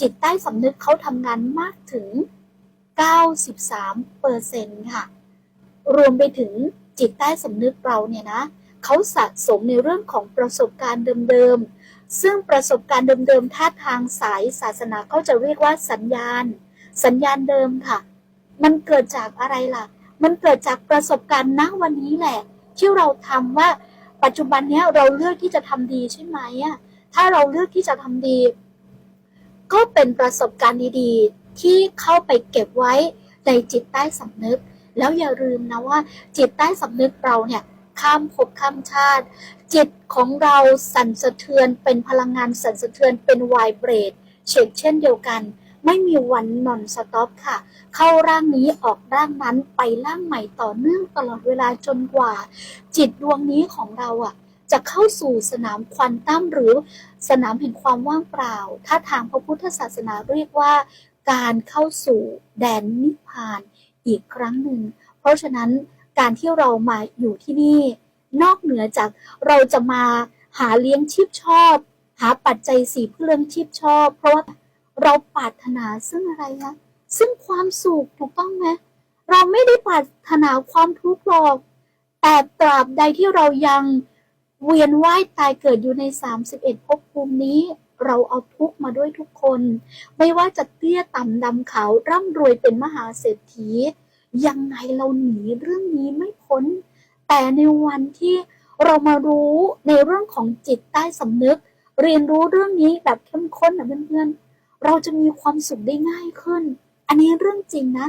จิตใต้สำนึกเขาทำงานมากถึง93เปอร์เซ็นต์ค่ะ รวมไปถึงจิตใต้สำนึกเราเนี่ยนะเขาสะสมในเรื่องของประสบการณ์เดิมๆ ซึ่งประสบการณ์เดิมๆท่าทางสายศาสนาเขาจะเรียกว่าสัญญาณ สัญญาณเดิมค่ะ มันเกิดจากอะไรล่ะ มันเกิดจากประสบการณ์ณวันนี้แหละ ที่เราทำว่าปัจจุบันเนี้ยเราเลือกที่จะทำดีใช่ไหมอะถ้าเราเลือกที่จะทำดี ก็เป็นประสบการณ์ดีๆ ที่เข้าไปเก็บไว้ในจิตใต้สำนึก แล้วอย่าลืมนะว่า จิตใต้สำนึกเราเนี่ยข้ามภพข้ามชาติ จิตของเราสั่นสะเทือนเป็นพลังงานสั่นสะเทือนเป็นไวเบรดเช่นเช่นเดียวกัน ไม่มีวันนอนสต็อปค่ะ เข้าร่างนี้ออกร่างนั้นไปร่างใหม่ต่อเนื่องตลอดเวลาจนกว่า จิตดวงนี้ของเราอะ จะเข้าสู่สนามควอนตั้มหรือสนามแห่งความว่างเปล่า ถ้าทางพระพุทธศาสนาเรียกว่า การเข้าสู่แดนนิพพานอีกครั้งหนึ่ง เพราะฉะนั้นการที่เรามาอยู่ที่นี่ นอกเหนือจากเราจะมาหาเลี้ยงชีพชอบ หาปัจจัยสี่เพื่อเลี้ยงชีพชอบ เพราะว่าเราปรารถนาซึ่งอะไรคะซึ่งความสุขถูกต้องไหมเราไม่ได้ปรารถนาความทุกข์หรอก แต่ตราบใดที่เรายัง เวียนว่ายตายเกิดอยู่ใน 31ภพภูมินี้ เราเอาทุกมาด้วยทุกคน ไม่ว่าจะเตี้ยต่ำดำขาวร่ำรวยเป็นมหาเศรษฐี ยังไงเราหนีเรื่องนี้ไม่พ้น แต่ในวันที่เรามารู้ในเรื่องของจิตใต้สำนึก เรียนรู้เรื่องนี้แบบเข้มข้นนะเพื่อนๆ เราจะมีความสุขได้ง่ายขึ้น อันนี้เรื่องจริงนะ